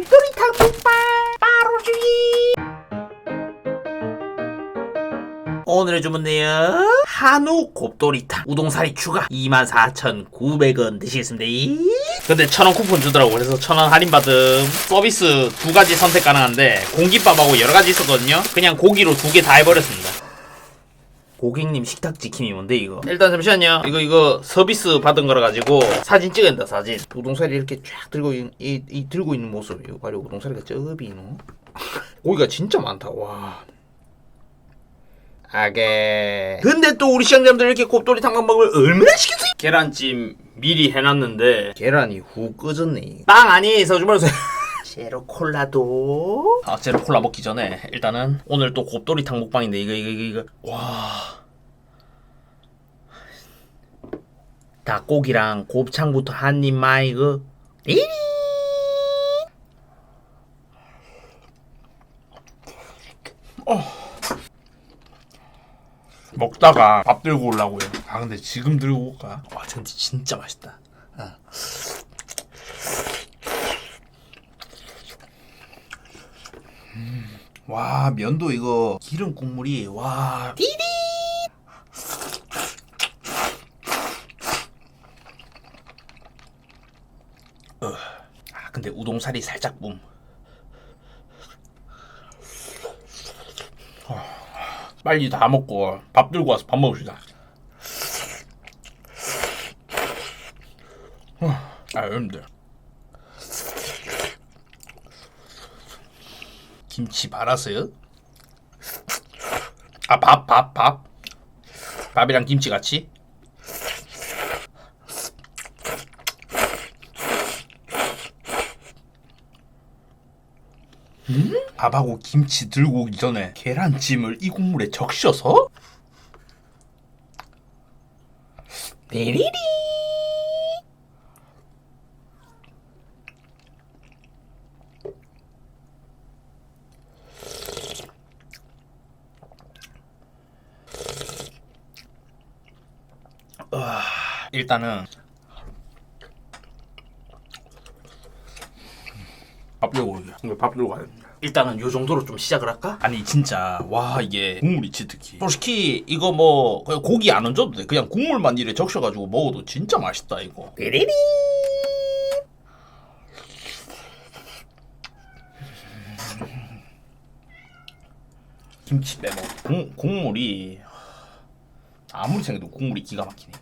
곱돌이탕 먹방 바로 주기. 오늘의 주문네요? 한우 곱돌이탕. 우동사리 추가. 24,900원 드시겠습니다. 근데 천원 쿠폰 주더라고. 그래서 천원 할인받음. 서비스 두 가지 선택 가능한데 공깃밥하고 여러 가지 있었거든요. 그냥 고기로 두 개 다 해버렸습니다 고객님 식탁 지킴이 뭔데 이거? 일단 잠시만요. 이거 이거 서비스 받은 거라 가지고 사진 된다 사진. 우동사리 이렇게 쫙 들고 이, 이, 이 들고 있는 모습 이거 봐요. 우동사리가 쩌비노 고기가 진짜 많다. 와. 아게. 근데 또 우리 시청자분들 이렇게 곱돌이 먹으면 얼마나 시켰어요 계란찜 미리 해놨는데. 계란이 후 꺼졌네. 빵 아니 서주면서 제로 콜라도. 아 제로 콜라 먹기 전에 일단은 오늘 또 곱돌이탕 먹방인데 이거 이거 이거 이거. 와. 닭고기랑 곱창부터 한 입만 이거. 이리 먹다가 밥 들고 오려고요. 아 근데 지금 들고 올까? 와 근데 진짜 맛있다 와 면도 이거 기름 국물이 와. 띠리 어, 아 근데 우동살이 살짝 붐 빨리 다 먹고 밥 들고 와서 밥 먹읍시다. 아 여러분들 김치 발았어요? 아 밥 밥 밥. 밥이랑 김치 같이? 음? 밥하고 김치 들고 오기 전에 계란찜을 이 국물에 적셔서 띠리리 일단은 밥 들고 오게. 이거 밥 들고 가야 됩니다. 일단은 요 정도로 좀 시작을 할까? 아니 진짜 와 이게 국물이 치트키. 솔직히 이거 뭐 그냥 고기 안 얹어도 돼. 그냥 국물만 이래 적셔가지고 먹어도 진짜 맛있다 이거. 띠리리 김치 빼먹. 국, 국물이 아무리 생각해도 국물이 기가 막히네.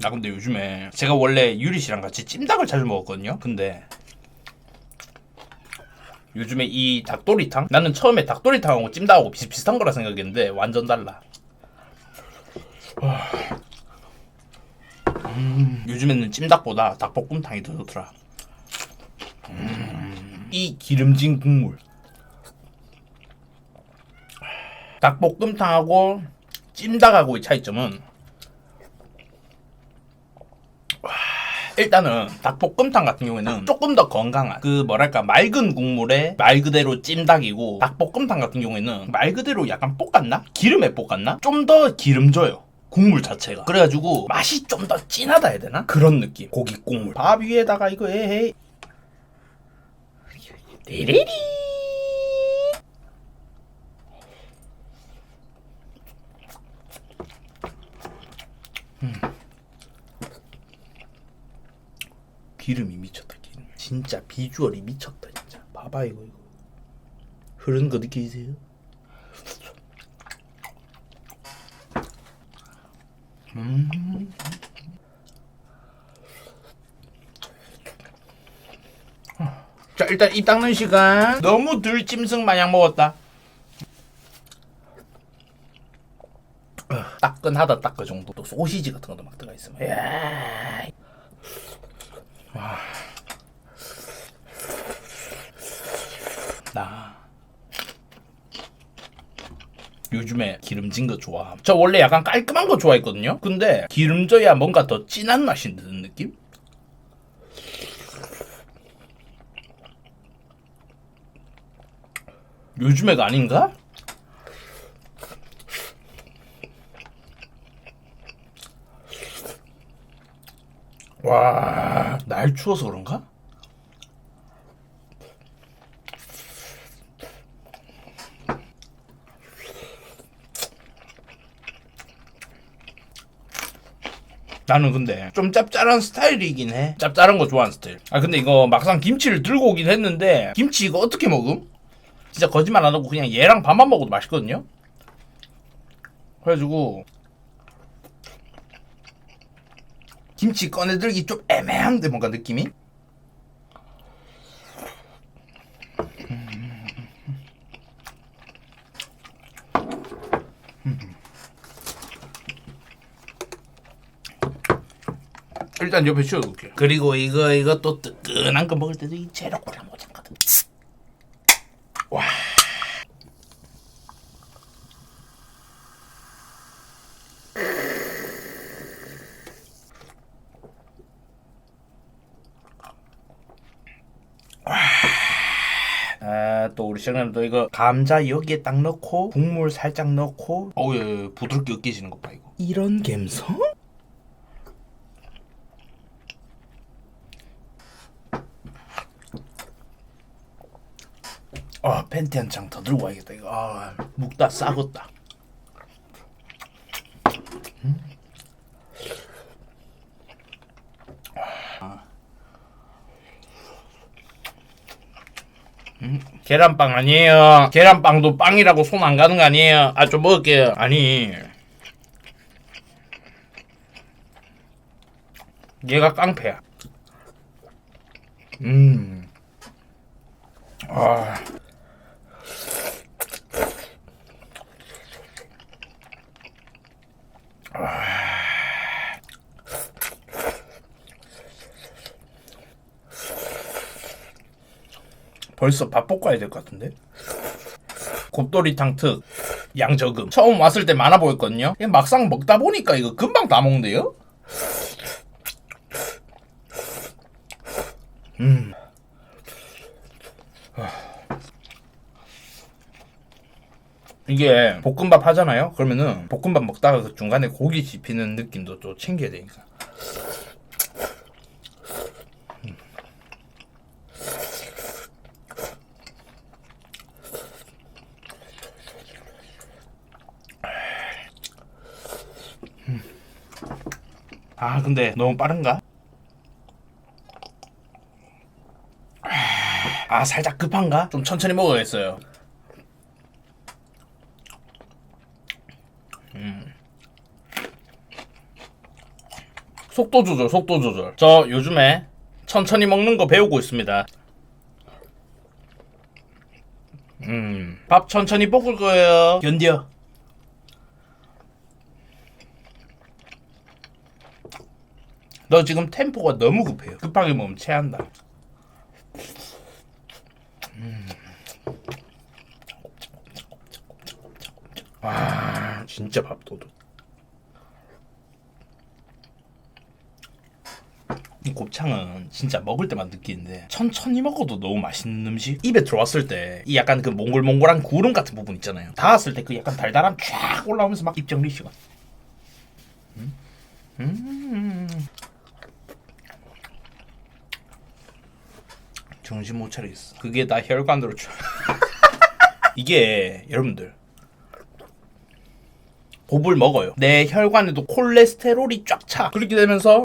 나 근데 요즘에 제가 원래 유리 씨랑 같이 찜닭을 자주 먹었거든요. 근데 요즘에 이 닭도리탕 나는 처음에 닭도리탕하고 찜닭하고 비슷비슷한 거라 생각했는데 완전 달라. 와. 음, 요즘에는 찜닭보다 닭볶음탕이 더 좋더라. 음, 이 기름진 국물. 닭볶음탕하고 찜닭하고의 차이점은 와, 일단은 닭볶음탕 같은 경우에는 조금 더 건강한 그 뭐랄까 맑은 국물에 말 그대로 찜닭이고 닭볶음탕 같은 경우에는 말 그대로 약간 볶았나? 기름에 볶았나? 좀 더 기름져요. 국물 자체가 그래가지고 맛이 좀 더 진하다 해야 되나? 그런 느낌 고기 국물 밥 위에다가 이거 에헤이 띠리리 기름이 미쳤다 기름 진짜 비주얼이 미쳤다 진짜 봐봐 이거 이거 흐르는 거 느끼세요? 음. 자 일단 이 닦는 시간 너무 들짐승 마냥 먹었다 따끈하다 딱그 정도 또 소시지 같은 것도 막 들어가 있으면 이야. 나 요즘에 기름진 거 좋아. 저 원래 약간 깔끔한 거 좋아했거든요. 근데 기름져야 뭔가 더 진한 맛이 드는 느낌? 요즘에가 아닌가? 와, 날 추워서 그런가? 나는 근데 좀 짭짤한 스타일이긴 해. 짭짤한 거 좋아하는 스타일. 아 근데 이거 막상 김치를 들고 오긴 했는데 김치 이거 어떻게 먹음? 진짜 거짓말 안 하고 그냥 얘랑 밥만 먹어도 맛있거든요. 그래가지고 김치 꺼내들기 좀 애매한데 뭔가 느낌이? 일단 옆에 치워둘게. 그리고 이거 이거 또 뜨끈한 거 먹을 때도 이 제로 콜라 모자거든. 와. 아, 또 우리 시장님도 이거 감자 여기에 딱 넣고 국물 살짝 넣고 어우 예, 예, 부드럽게 으깨지는 것 봐 이거. 이런 갬성? 아 팬티 한 장 더 들고 와야겠다 이거. 아 묵다 싸겠다 계란빵 아니에요. 계란빵도 빵이라고 손 안 가는 거 아니에요. 아 좀 먹을게요. 아니. 얘가 깡패야. 음. 아. 벌써 밥 볶아야 될 것 같은데? 곱돌이탕 특 양저금 처음 왔을 때 많아 보였거든요 막상 먹다 보니까 이거 금방 다 먹는데요? 음. 아. 이게 볶음밥 하잖아요? 그러면은 볶음밥 먹다가 그 중간에 고기 씹히는 느낌도 또 챙겨야 되니까 아 근데 너무 빠른가? 아 살짝 급한가? 좀 천천히 먹어야겠어요 음. 속도 조절 속도 조절 저 요즘에 천천히 먹는 거 배우고 있습니다 음밥 천천히 볶을 거예요 견뎌 너 지금 템포가 너무 급해요. 급하게 먹으면 체한다. 음. 와, 진짜 밥도둑. 이 곱창은 진짜 먹을 때만 느끼는데 천천히 먹어도 너무 맛있는 음식 입에 들어왔을 때 이 약간 그 몽골몽골한 구름 같은 부분 있잖아요 닿았을 때 그 약간 달달함 쫙 올라오면서 막 입 정리 시간 음? 음. 정신 못 차리겠어. 그게 다 혈관으로 쭉. 이게 여러분들 곱을 먹어요. 내 혈관에도 콜레스테롤이 쫙 차. 그렇게 되면서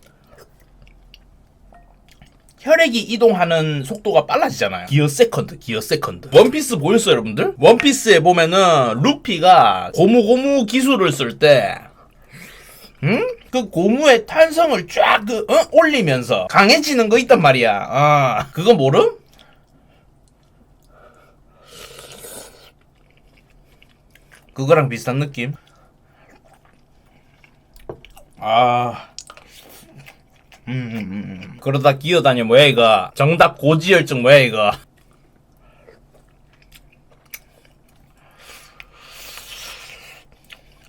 혈액이 이동하는 속도가 빨라지잖아요. 기어 세컨드, 기어 세컨드. 원피스 보였어요, 여러분들? 원피스에 보면은 루피가 고무고무 기술을 쓸 때, 응? 그 고무의 탄성을 쫙 그, 어? 올리면서 강해지는 거 있단 말이야. 어. 그거 모름? 그거랑 비슷한 느낌? 아. 음, 음, 음, 음. 그러다 기어다녀 뭐야 이거 정답 고지혈증 뭐야 이거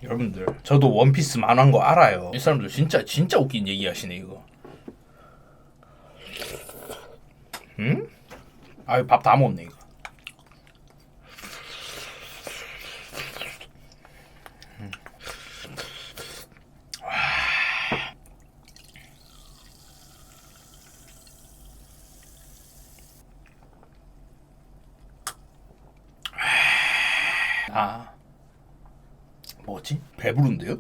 여러분들. 저도 원피스 만화인 거 알아요. 이 사람들 진짜 진짜 웃긴 얘기 하시네 이거. 응? 아유 밥 다 먹었네 이거 배 부른데요?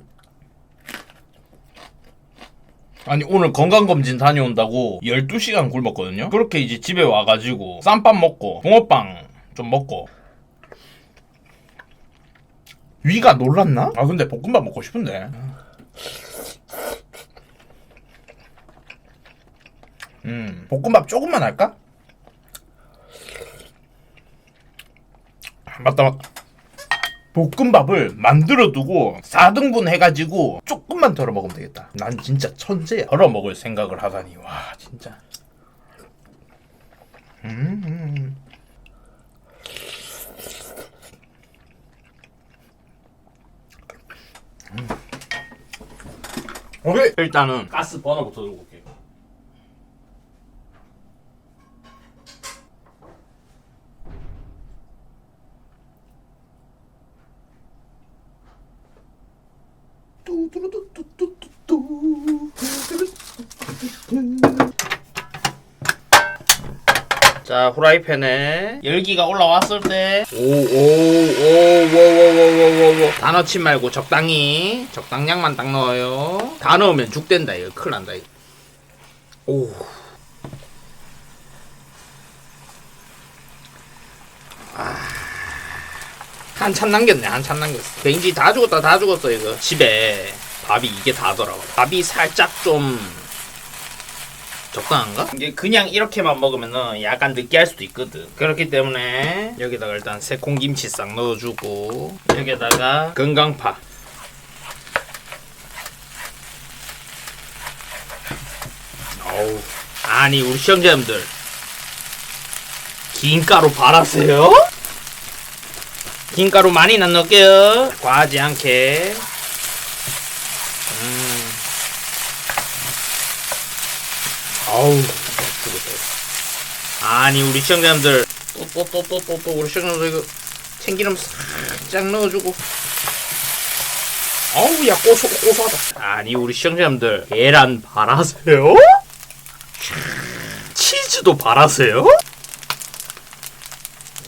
아니 오늘 건강검진 다녀온다고 12시간 굶었거든요 그렇게 이제 집에 와가지고 쌈밥 먹고 붕어빵 좀 먹고 위가 놀랐나? 아 근데 볶음밥 먹고 싶은데 음 볶음밥 조금만 할까? 아, 맞다 맞다 볶음밥을 만들어 두고 4등분 해가지고 조금만 덜어 먹으면 되겠다. 난 진짜 천재야. 덜어 먹을 생각을 하다니 와 진짜. 음, 음. 음. 오케이 일단은 가스 버너부터 들고 올게요. 자 후라이팬에 열기가 올라왔을 때. 오 오 오 오 오 오 오 오 다 넣지 말고 적당히 적당량만 딱 넣어요. 다 넣으면 죽된다 이거. 큰일 난다 이거. 오. 아, 한참 남겼네 한참 남겼어. 뱅지 다 죽었다 다 죽었어 이거. 집에. 밥이 이게 다더라고. 밥이 살짝 좀 적당한가? 이게 그냥 이렇게만 먹으면은 약간 느끼할 수도 있거든. 그렇기 때문에 여기다가 일단 새콩김치 싹 넣어주고 여기다가 건강파. 어우 아니 우리 시청자님들 김가루 바랐어요? 김가루 많이 안 넣을게요. 과하지 않게. 음. 아우 죽었다 아니 우리 시청자님들. 또 우리 시청자님들 이거 참기름 살짝 넣어주고. 아우 야 고소 고소하다. 아니 우리 시청자님들. 계란 바라세요? 치즈도 바라세요?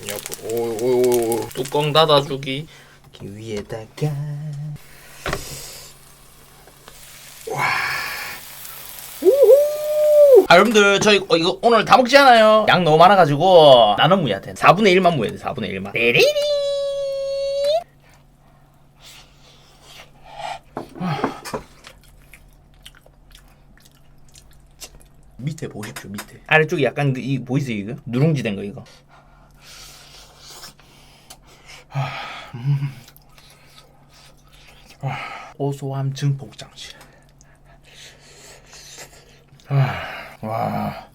옆으로 오오오 뚜껑 닫아주기. 위에다가 아 여러분들 저희 어, 이거 오늘 다 먹지 않아요? 양 너무 많아가지고 나눠 무야 돼. 4분의 1만 무야 돼 4분의 1만. 띠리리! 밑에 보십시오 밑에. 아래쪽에 약간 그, 이 보이세요 이거? 누룽지 된 거 이거? 음. 고소함 증폭장치 와.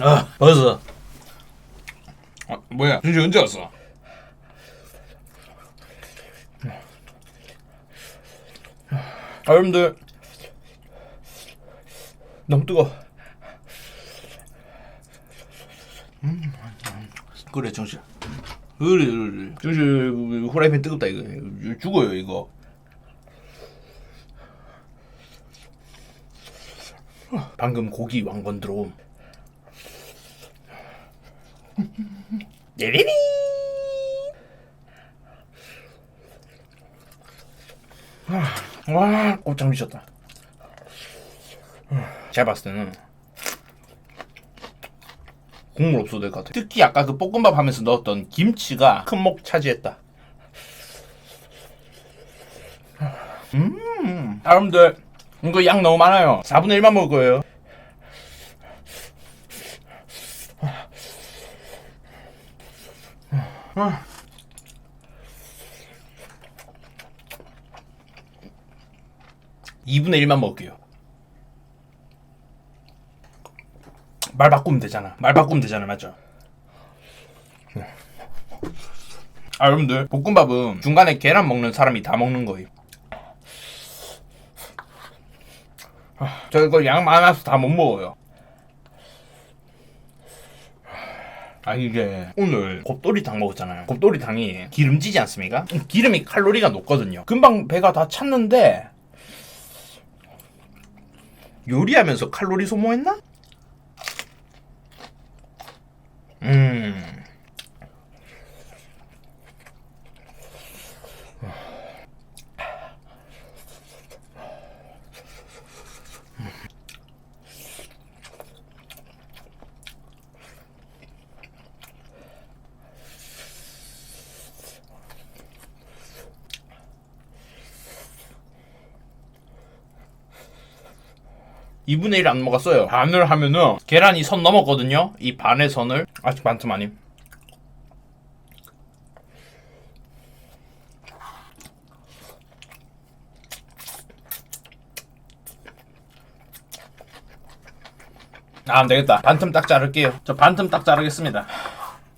아, 벌써. 아, 뭐야? 준씨 언제 왔어? 아, 여러분들. 너무 뜨거. 음, 그래, 정씨. 그래, 그래. 정씨, 후라이팬 뜨겁다, 이거. 죽어요, 이거. 방금 고기 왕건 들어옴. 예리리. 와, 꼼짝 미쳤다. 제가 봤을 때는 국물 없어도 될 것 같아. 특히 아까 그 볶음밥 하면서 넣었던 김치가 큰 목 차지했다. 음, 여러분들 이거 양 너무 많아요. 4분의 1만 먹을 거예요. 이분의 1만 먹을게요. 말 바꾸면 되잖아. 말 바꾸면 되잖아. 맞죠? 아, 여러분들, 볶음밥은 중간에 계란 먹는 사람이 다 먹는 거예요. 저 이거 양 많아서 다 못 먹어요. 아 이게 오늘 곱돌이탕 먹었잖아요. 곱돌이탕이 기름지지 않습니까? 기름이 칼로리가 높거든요. 금방 배가 다 찼는데 요리하면서 칼로리 소모했나? 음. 2분의 1 안 먹었어요. 반을 하면은 계란이 선 넘었거든요. 이 반의 선을 아직 반틈 아님. 아, 안 되겠다. 반틈 딱 자를게요. 저 반틈 딱 자르겠습니다.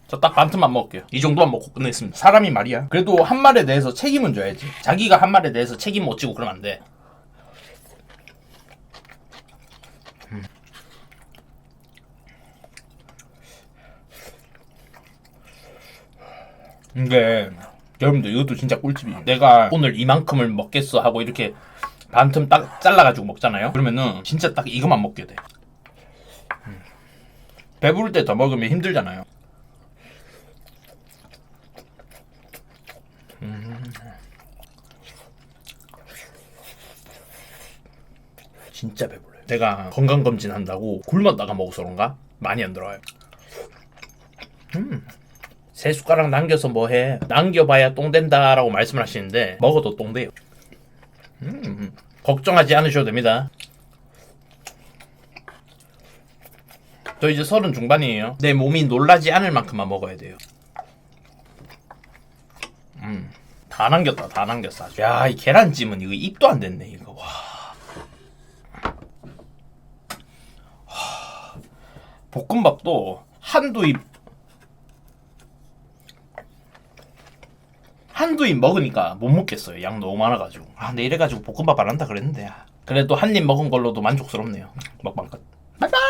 저 딱 반틈만 먹을게요. 이 정도만 먹고 끝내겠습니다. 사람이 말이야. 그래도 한 말에 대해서 책임은 져야지. 자기가 한 말에 대해서 책임 못 지고 그러면 안 돼. 이게 여러분들 이것도 진짜 꿀팁이에요. 내가 오늘 이만큼을 먹겠어 하고 이렇게 반틈 딱 잘라가지고 먹잖아요. 그러면은 진짜 딱 이것만 먹게 돼. 음. 배부를 때 더 먹으면 힘들잖아요. 진짜 배불러요. 내가 건강검진 한다고 굶었다가 먹어서 그런가? 많이 안 들어가요. 음. 세 숟가락 남겨서 뭐해? 남겨봐야 똥 된다라고 말씀을 하시는데 먹어도 똥 돼요. 음. 걱정하지 않으셔도 됩니다. 저 이제 서른 중반이에요. 내 몸이 놀라지 않을 만큼만 먹어야 돼요. 음. 다 남겼다, 다 남겼어. 야, 이 계란찜은 이거 입도 안 됐네, 이거. 와. 볶음밥도 한두 입 입 먹으니까 못 먹겠어요. 양 너무 많아가지고. 아, 근데 이래가지고 볶음밥 안 한다 그랬는데. 아, 그래도 한 입 먹은 걸로도 만족스럽네요. 먹방 끝. 바이바이!